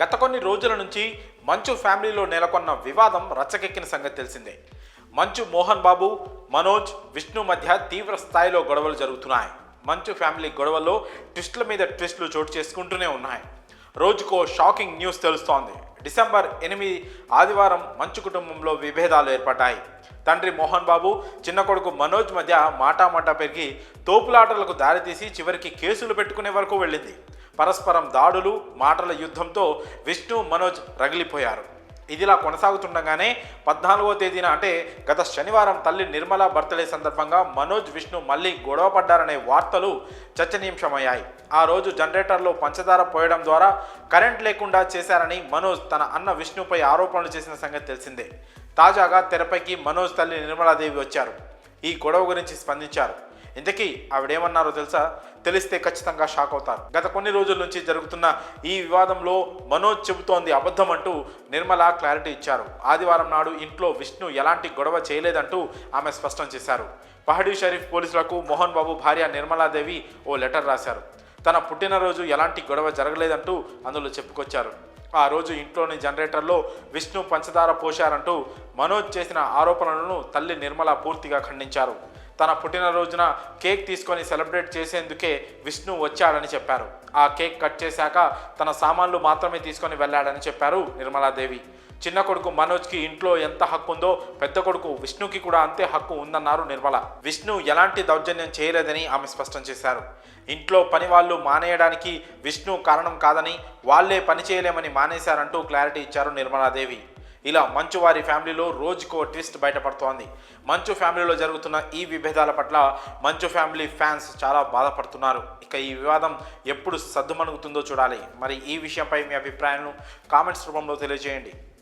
గత కొన్ని రోజుల నుంచి మంచు ఫ్యామిలీలో నెలకొన్న వివాదం రచ్చకెక్కిన సంగతి తెలిసిందే. మంచు మోహన్ బాబు మనోజ్ విష్ణు మధ్య తీవ్ర స్థాయిలో గొడవలు జరుగుతున్నాయి. మంచు ఫ్యామిలీ గొడవల్లో ట్విస్టుల మీద ట్విస్టులు చోటు చేసుకుంటూనే ఉన్నాయి. రోజుకో షాకింగ్ న్యూస్ తెలుస్తోంది. డిసెంబర్ ఎనిమిది ఆదివారం మంచు కుటుంబంలో విభేదాలు ఏర్పడ్డాయి. తండ్రి మోహన్ బాబు చిన్న కొడుకు మనోజ్ మధ్య మాటామాటా పెరిగి తోపులాటలకు దారితీసి చివరికి కేసులు పెట్టుకునే వరకు వెళ్ళింది. పరస్పరం దాడులు మాటల యుద్ధంతో విష్ణు మనోజ్ రగిలిపోయారు. ఇదిలా కొనసాగుతుండగానే పద్నాలుగో తేదీన అంటే గత శనివారం తల్లి నిర్మల బర్త్డే సందర్భంగా మనోజ్ విష్ణు మళ్ళీ గొడవ పడ్డారనే వార్తలు చర్చనీయాంశమయ్యాయి. ఆ రోజు జనరేటర్లో పంచదార పోయడం ద్వారా కరెంట్ లేకుండా చేశారని మనోజ్ తన అన్న విష్ణుపై ఆరోపణలు చేసిన సంగతి తెలిసిందే. తాజాగా తెరపైకి మనోజ్ తల్లి నిర్మలాదేవి వచ్చారు. ఈ గొడవ గురించి స్పందించారు. ఇంతకీ ఆవిడేమన్నారో తెలుసా? తెలిస్తే ఖచ్చితంగా షాక్ అవుతారు. గత కొన్ని రోజుల నుంచి జరుగుతున్న ఈ వివాదంలో మనోజ్ చెబుతోంది అబద్ధం అంటూ నిర్మల క్లారిటీ ఇచ్చారు. ఆదివారం నాడు ఇంట్లో విష్ణు ఎలాంటి గొడవ చేయలేదంటూ ఆమె స్పష్టం చేశారు. పహడీ షరీఫ్ పోలీసులకు మోహన్ బాబు భార్య నిర్మలాదేవి ఓ లెటర్ రాశారు. తన పుట్టినరోజు ఎలాంటి గొడవ జరగలేదంటూ అందులో చెప్పుకొచ్చారు. ఆ రోజు ఇంట్లోని జనరేటర్లో విష్ణు పంచదార పోశారంటూ మనోజ్ చేసిన ఆరోపణలను తల్లి నిర్మల పూర్తిగా ఖండించారు. తన పుట్టినరోజున కేక్ తీసుకొని సెలబ్రేట్ చేసేందుకే విష్ణు వచ్చాడని చెప్పారు. ఆ కేక్ కట్ చేశాక తన సామాన్లు మాత్రమే తీసుకొని వెళ్ళాడని చెప్పారు నిర్మలాదేవి. చిన్న కొడుకు మనోజ్కి ఇంట్లో ఎంత హక్కు ఉందో పెద్ద కొడుకు విష్ణుకి కూడా అంతే హక్కు ఉందన్నారు నిర్మల. విష్ణు ఎలాంటి దౌర్జన్యం చేయలేదని ఆమె స్పష్టం చేశారు. ఇంట్లో పని వాళ్ళు మానేయడానికి విష్ణు కారణం కాదని వాళ్ళే పని చేయలేమని మానేశారంటూ క్లారిటీ ఇచ్చారు నిర్మలాదేవి. ఇలా మంచు వారి ఫ్యామిలీలో రోజుకో ట్విస్ట్ బయటపడుతోంది. మంచు ఫ్యామిలీలో జరుగుతున్న ఈ విభేదాల పట్ల మంచు ఫ్యామిలీ ఫ్యాన్స్ చాలా బాధపడుతున్నారు. ఇక ఈ వివాదం ఎప్పుడు సద్దుమణుగుతుందో చూడాలి. మరి ఈ విషయంపై మీ అభిప్రాయాలను కామెంట్స్ రూపంలో తెలియజేయండి.